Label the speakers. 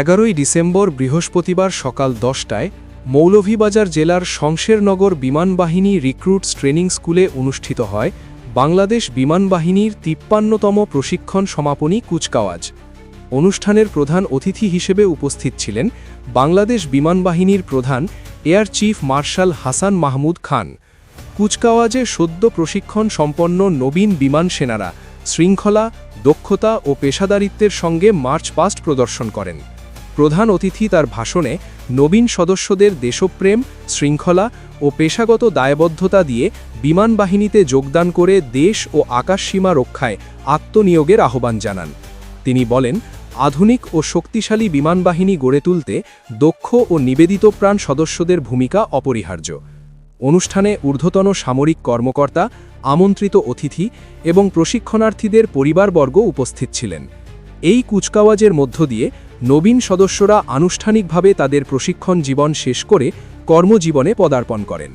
Speaker 1: এগারোই ডিসেম্বর বৃহস্পতিবার সকাল দশটায় মৌলভীবাজার জেলার শমশেরনগর বিমানবাহিনী রিক্রুটস ট্রেনিং স্কুলে অনুষ্ঠিত হয় বাংলাদেশ বিমানবাহিনীর তিপ্পান্নতম প্রশিক্ষণ সমাপনী কুচকাওয়াজ। অনুষ্ঠানের প্রধান অতিথি হিসেবে উপস্থিত ছিলেন বাংলাদেশ বিমানবাহিনীর প্রধান air chief marshal Hasan Mahmud Khan. কুচকাওয়াজে সদ্য প্রশিক্ষণ সম্পন্ন নবীন বিমান সেনারা শৃঙ্খলা, দক্ষতা ও পেশাদারিত্বের সঙ্গে মার্চ পাস্ট প্রদর্শন করেন। প্রধান অতিথি তার ভাষণে নবীন সদস্যদের দেশপ্রেম, শৃঙ্খলা ও পেশাগত দায়বদ্ধতা দিয়ে বিমান বাহিনীতে যোগদান করে দেশ ও আকাশসীমা রক্ষায় আত্মনিয়োগের আহ্বান জানান। তিনি বলেন, আধুনিক ও শক্তিশালী বিমান বাহিনী গড়ে তুলতে দক্ষ ও নিবেদিত প্রাণ সদস্যদের ভূমিকা অপরিহার্য। অনুষ্ঠানে ঊর্ধ্বতন সামরিক কর্মকর্তা, আমন্ত্রিত অতিথি এবং প্রশিক্ষণার্থীদের পরিবারবর্গ উপস্থিত ছিলেন। এই কুচকাওয়াজের মধ্য দিয়ে নবীন সদস্যরা আনুষ্ঠানিকভাবে তাদের প্রশিক্ষণ জীবন শেষ করে কর্মজীবনে পদার্পণ করেন।